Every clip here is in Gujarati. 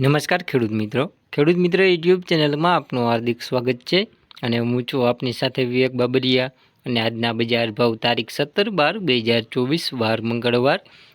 નમસ્કાર ખેડૂત મિત્રો. ખેડૂત મિત્ર યુટ્યુબ ચેનલમાં આપનું હાર્દિક સ્વાગત છે અને હું છું આપની સાથે વિવેક બાબરિયા. અને આજના બજાર ભાવ તારીખ સત્તર બાર બે હજાર ચોવીસ, વાર મંગળવાર.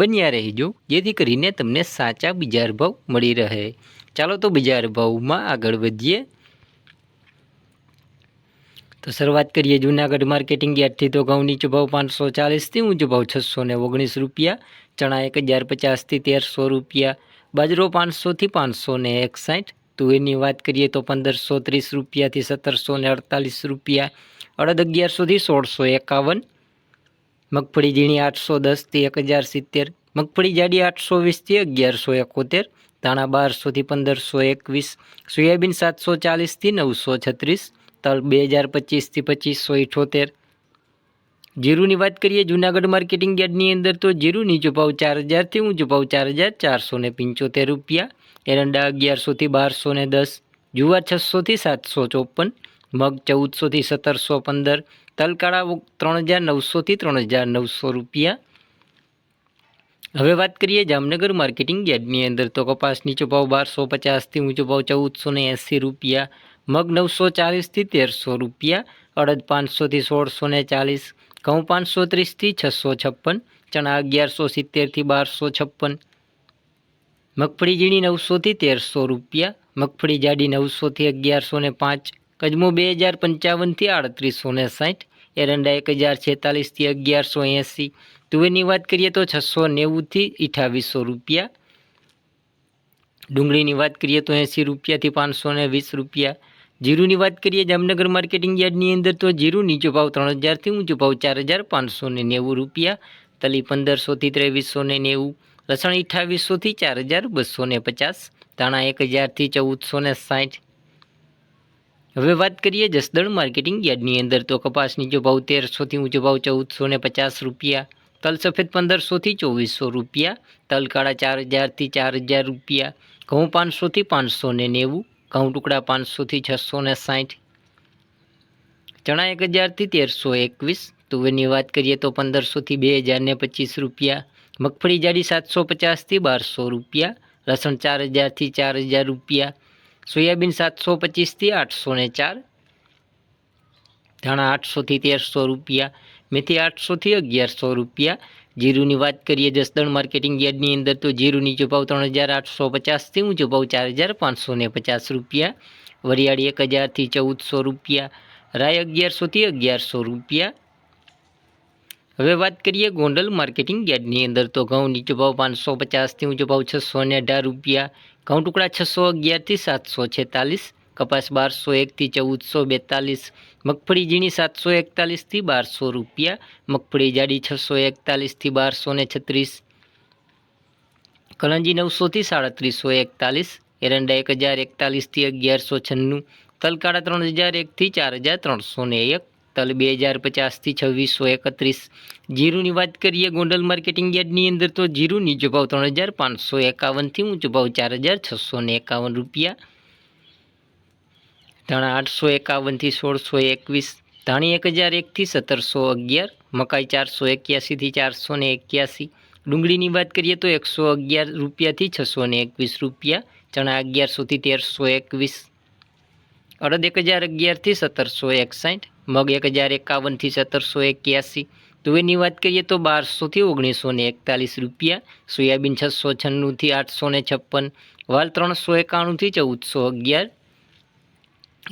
બન્યા રહેજો, જેથી કરીને તમને સાચા બજાર ભાવ મળી રહે. ચાલો તો બજાર ભાવમાં આગળ વધીએ. તો શરૂઆત કરીએ જૂનાગઢ માર્કેટિંગ યાર્ડથી. તો ઘઉં નીચો ભાવ પાંચસો ચાલીસથી, ઊંચો ભાવ છસો ને ઓગણીસ રૂપિયા, ચણા એક હજાર પચાસથી તેરસો રૂપિયા, બાજરો પાંચસોથી પાંચસો ને એકસાઠ તુવેરની વાત કરીએ તો પંદરસો ત્રીસ રૂપિયાથી સત્તરસો ને અડતાલીસ રૂપિયા, અડદ અગિયારસોથી સોળસો એકાવન. મગફળી ઝીણી આઠસો દસથી એક હજાર સિત્તેર, મગફળી જાડી આઠસો વીસથી અગિયારસો એકોતેર, ધાણા બારસોથી પંદરસો એકવીસ, સોયાબીન સાતસો ચાલીસથી નવસો છત્રીસ, તલ બે હજાર પચીસથી પચીસો ઇઠોતેર. જીરુની વાત કરીએ જૂનાગઢ માર્કેટિંગ યાર્ડની અંદર તો જીરું નીચો ભાવ ચાર હજારથી ઊંચો ભાવ ચાર હજાર ચારસો ને પંચોતેર રૂપિયા, એરંડા અગિયારસોથી બારસો ને દસ, જુવાર છસોથી સાતસો ચોપન, મગ ચૌદસોથી સત્તરસો પંદર તલકાળા ત્રણ હજાર નવસોથી ત્રણ હજાર નવસો રૂપિયા હવે વાત કરીએ જામનગર માર્કેટિંગ યાર્ડની અંદર તો કપાસ નીચો ભાવ બારસો પચાસથી ઊંચો ભાવ ચૌદસો ને એંસી રૂપિયા, મગ નવસો ચાલીસથી તેરસો રૂપિયા, અડદ પાંચસોથી સોળસો ને ચાલીસ, ઘઉં પાંચસો ત્રીસથી છસો છપ્પન, ચણા અગિયારસો સિત્તેરથી બારસો છપ્પન, મગફળી ઝીણી નવસોથી તેરસો રૂપિયા, મગફળી જાડી નવસોથી અગિયારસો ને પાંચ, કજમો બે હજાર પંચાવનથી આડત્રીસો ને સાઠ એરંડા એક હજાર છેતાલીસથી અગિયારસો એંસી. તુવેરની વાત કરીએ તો છસો નેવુંથી અઠાવીસો રૂપિયા. ડુંગળીની વાત કરીએ તો એંસી રૂપિયાથી પાંચસો ને વીસ રૂપિયા. જીરુની વાત કરીએ જામનગર માર્કેટિંગ યાર્ડની અંદર તો જીરું નીચો ભાવ ત્રણ હજારથી ઊંચો ભાવ ચાર હજાર પાંચસો ને નેવું રૂપિયા. તલી પંદરસોથી ત્રેવીસો ને નેવું. લસણ અઠાવીસોથી ચાર હજાર બસો ને પચાસ. ધાણા એક હજારથી ચૌદસો ને સાઠ. હવે વાત કરીએ જસદણ માર્કેટિંગ યાર્ડની અંદર, તો કપાસની જો ભાવ તેરસોથી ઊંચો ભાવ ચૌદસો ને પચાસ રૂપિયા, તલ સફેદ પંદરસોથી ચોવીસો રૂપિયા, તલ કાળા ચાર હજારથી ચાર હજાર રૂપિયા, ઘઉં પાંચસોથી પાંચસો ને નેવું, ઘઉં ટુકડા પાંચસોથી છસો ને સાઠ, ચણા એક હજારથી તેરસો એકવીસ તુવેરની વાત કરીએ તો પંદરસોથી બે હજાર ને પચીસ રૂપિયા, મગફળી જાડી સાતસો પચાસથી બારસો રૂપિયા, લસણ ચાર હજારથી ચાર હજાર રૂપિયા સોયાબીન સાતસો પચીસથી આઠસો ને ચાર, ધાણા આઠસોથી તેરસો રૂપિયા, મેથી આઠસોથી અગિયારસો રૂપિયા. જીરુની વાત કરીએ જસદણ માર્કેટિંગ યાર્ડની અંદર તો જીરું નીચો ભાવ ત્રણ હજાર આઠસો પચાસથી ઊંચો ભાવ ચાર હજાર પાંચસો ને પચાસ રૂપિયા. વરિયાળી એક હજારથી ચૌદસો રૂપિયા. રાય અગિયારસોથી અગિયારસો રૂપિયા. હવે વાત કરીએ ગોંડલ માર્કેટિંગ યાર્ડની અંદર તો ઘઉં નીચો ભાવ પાંચસો પચાસથી ઊંચો ભાવ છસો ને અઢાર રૂપિયા. ઘઉં ટુકડા છસો અગિયારથી સાતસો છેતાલીસ, કપાસ બારસો એકથી ચૌદસો બેતાલીસ, મગફળી ઝીણી સાતસો એકતાલીસથી બારસો રૂપિયા, મગફળી જાડી છસો એકતાલીસથી બારસો ને છત્રીસ કલંજી નવસોથી સાડત્રીસો એકતાલીસ, એરંડા એક હજાર એકતાલીસથી અગિયારસો છન્નું તલકાળા ત્રણ હજાર એકથી ચાર હજાર ત્રણસો ને એક તલ બે હજાર પચાસથી છવ્વીસો એકત્રીસ. જીરુની વાત કરીએ ગોંડલ માર્કેટિંગ યાર્ડની અંદર તો જીરું નીચો ભાવ ત્રણ હજાર પાંચસો એકાવનથી ઊંચો ભાવ ચાર હજાર છસો ને એકાવન રૂપિયા. ધાણા આઠસો એકાવનથી સોળસો એકવીસ. ધાણી એક હજાર એકથી સત્તરસો અગિયાર. મકાઈ ચારસો એક્યાસીથી ચારસો ને એક્યાસી. ડુંગળીની વાત કરીએ તો એકસો અગિયાર રૂપિયાથી છસો ને એકવીસ રૂપિયા. ચણા અગિયારસોથી તેરસો એકવીસ. અડદ એક હજાર અગિયારથી સત્તરસો એકસાઠ, મગ એક હજાર એકાવનથી સત્તરસો એક્યાસી. તુવેરની વાત કરીએ તો બારસોથી ઓગણીસો ને એકતાલીસ રૂપિયા, સોયાબીન છસો છન્નુંથી આઠસો ને છપ્પન, વાલ ત્રણસો એકાણુંથી ચૌદસો અગિયાર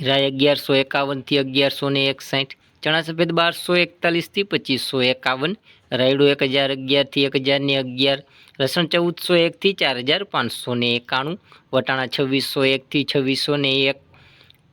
રાય અગિયારસો એકાવનથી અગિયારસો ને એકસાઠ, ચણા સફેદ બારસો એકતાલીસથી પચીસો એકાવન, રાયડો એક હજાર અગિયારથી એક હજાર ને અગિયાર, લસણ ચૌદસો એકથી ચાર હજાર પાંચસો ને એકાણું, વટાણા છવ્વીસો એકથી છવ્વીસો ને એક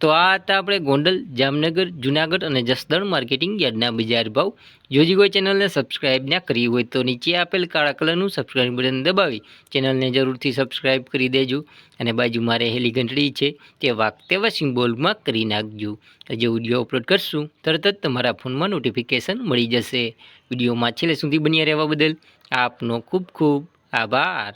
તો આ હતા આપણે ગોંડલ, જામનગર, જુનાગઢ અને જસદણ માર્કેટિંગ યાર્ડના બજાર ભાવ. જોજી હોય ચેનલને સબસ્ક્રાઇબ ના કરી હોય તો નીચે આપેલ કાળા કલરનું સબસ્ક્રાઇબ બટન દબાવી ચેનલને જરૂરથી સબસ્ક્રાઇબ કરી દેજો અને બાજુમાં રહેલી ઘંટડી છે તે વાગતે તેવા સિમ્બોલમાં કરી નાખજો. જે વીડિયો અપલોડ કરશું, તરત જ તમારા ફોનમાં નોટિફિકેશન મળી જશે. વિડીયોમાં છેલ્લે સુધી બન્યા રહેવા બદલ આપનો ખૂબ ખૂબ આભાર.